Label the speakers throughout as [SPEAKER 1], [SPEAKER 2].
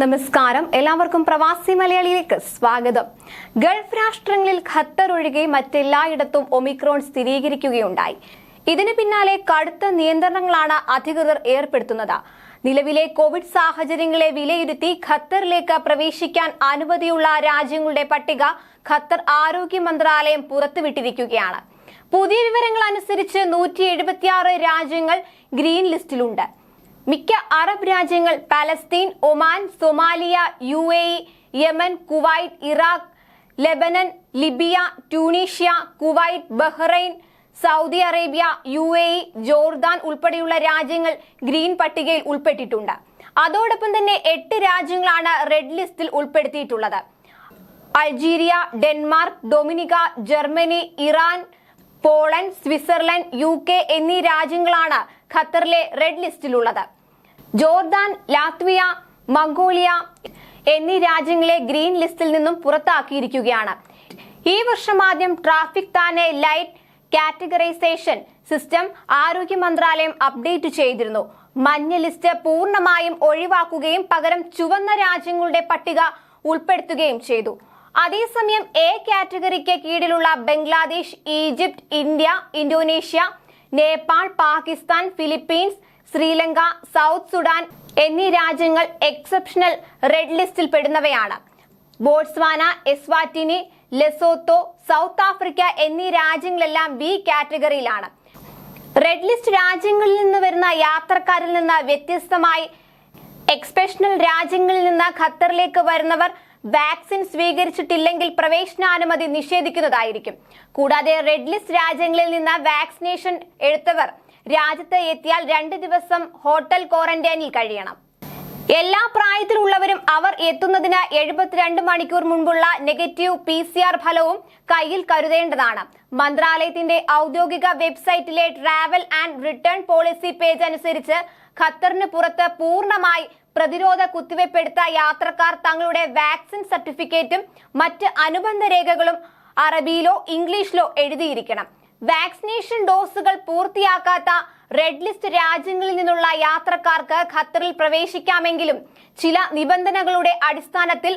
[SPEAKER 1] നമസ്കാരം. എല്ലാവർക്കും പ്രവാസി മലയാളിയിലേക്ക് സ്വാഗതം. ഗൾഫ് രാഷ്ട്രങ്ങളിൽ ഖത്തർ ഒഴികെ മറ്റെല്ലായിടത്തും ഒമിക്രോൺ സ്ഥിരീകരിക്കുകയുണ്ടായി. ഇതിന് പിന്നാലെ കടുത്ത നിയന്ത്രണങ്ങളാണ് അധികൃതർ ഏർപ്പെടുത്തുന്നത്. നിലവിലെ കോവിഡ് സാഹചര്യങ്ങളെ വിലയിരുത്തി ഖത്തറിലേക്ക് പ്രവേശിക്കാൻ അനുമതിയുള്ള രാജ്യങ്ങളുടെ പട്ടിക ഖത്തർ ആരോഗ്യ മന്ത്രാലയം പുറത്തുവിട്ടിരിക്കുകയാണ്. പുതിയ വിവരങ്ങൾ അനുസരിച്ച് നൂറ്റി രാജ്യങ്ങൾ ഗ്രീൻ ലിസ്റ്റിലുണ്ട്. മിക്ക അറബ് രാജ്യങ്ങൾ Palestine Oman Somalia U A Yemen Kuwait Iraq Lebanon Libya Tunisia Kuwait Bahrain Saudi Arabia U A E Jordan ഉൾപ്പെടെയുള്ള രാജ്യങ്ങൾ ഗ്രീൻ പട്ടികയിൽ ഉൾപ്പെട്ടിട്ടുണ്ട്. അതോടൊപ്പം തന്നെ എട്ട് രാജ്യങ്ങളാണ് റെഡ് ലിസ്റ്റിൽ ഉൾപ്പെടുത്തിയിട്ടുള്ളത്. Algeria Denmark Dominica Germany Iran Poland Switzerland U എന്നീ രാജ്യങ്ങളാണ് ഖത്തറിലെ റെഡ് ലിസ്റ്റിലുള്ളത്. ജോർദാൻ ലാത്വിയ മംഗോളിയ എന്നീ രാജ്യങ്ങളെ ഗ്രീൻ ലിസ്റ്റിൽ നിന്നും പുറത്താക്കിയിരിക്കുകയാണ്. ഈ വർഷം ആദ്യം ട്രാഫിക് താനെ ലൈറ്റ് കാറ്റഗറൈസേഷൻ സിസ്റ്റം ആരോഗ്യ മന്ത്രാലയം അപ്ഡേറ്റ് ചെയ്തിരുന്നു. മഞ്ഞ ലിസ്റ്റ് പൂർണമായും ഒഴിവാക്കുകയും പകരം ചുവന്ന രാജ്യങ്ങളുടെ പട്ടിക ഉൾപ്പെടുത്തുകയും ചെയ്തു. അതേസമയം എ കാറ്റഗറിക്ക് കീഴിലുള്ള Bangladesh Egypt India Indonesia Nepal Pakistan Philippines Sri Lanka South Sudan എന്നീ രാജ്യങ്ങൾ എക്സെപ്ഷണൽ റെഡ് ലിസ്റ്റിൽ പെടുന്നവയാണ്. Botswana Eswatini Lesotho South Africa എന്നീ രാജ്യങ്ങളെല്ലാം ബി കാറ്റഗറിയിലാണ് റെഡ് ലിസ്റ്റ് രാജ്യങ്ങളിൽ നിന്ന് വരുന്ന യാത്രക്കാരിൽ നിന്ന് വ്യത്യസ്തമായി എക്സ്പെഷണൽ രാജ്യങ്ങളിൽ നിന്ന് ഖത്തറിലേക്ക് വരുന്നവർ വാക്സിൻ സ്വീകരിച്ചിട്ടില്ലെങ്കിൽ പ്രവേശനാനുമതി നിഷേധിക്കുന്നതായിരിക്കും. കൂടാതെ റെഡ് ലിസ്റ്റ് രാജ്യങ്ങളിൽ നിന്ന് വാക്സിനേഷൻ എടുത്തവർ രാജ്യത്ത് എത്തിയാൽ രണ്ട് ദിവസം ഹോട്ടൽ ക്വാറന്റൈനിൽ കഴിയണം. എല്ലാ പ്രായത്തിലുള്ളവരും അവർ എത്തുന്നതിന് എഴുപത്തിരണ്ട് മണിക്കൂർ മുൻപുള്ള നെഗറ്റീവ് പി സി ആർ ഫലവും കയ്യിൽ കരുതേണ്ടതാണ്. മന്ത്രാലയത്തിന്റെ ഔദ്യോഗിക വെബ്സൈറ്റിലെ travel and return policy page അനുസരിച്ച് ഖത്തറിന് പുറത്ത് പൂർണമായി പ്രതിരോധ കുത്തിവയ്പ്പെടുത്ത യാത്രക്കാർ തങ്ങളുടെ വാക്സിൻ സർട്ടിഫിക്കറ്റും മറ്റ് അനുബന്ധ രേഖകളും അറബിയിലോ ഇംഗ്ലീഷിലോ എഴുതിയിരിക്കണം. വാക്സിനേഷൻ ഡോസുകൾ പൂർത്തിയാക്കാത്ത റെഡ് ലിസ്റ്റ് രാജ്യങ്ങളിൽ നിന്നുള്ള യാത്രക്കാർക്ക് ഖത്തറിൽ പ്രവേശിക്കാമെങ്കിലും ചില നിബന്ധനകളുടെ അടിസ്ഥാനത്തിൽ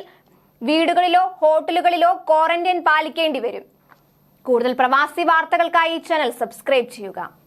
[SPEAKER 1] വീടുകളിലോ ഹോട്ടലുകളിലോ ക്വാറന്റൈൻ പാലിക്കേണ്ടി വരും. കൂടുതൽ പ്രവാസി വാർത്തകൾക്കായി ചാനൽ സബ്സ്ക്രൈബ് ചെയ്യുക.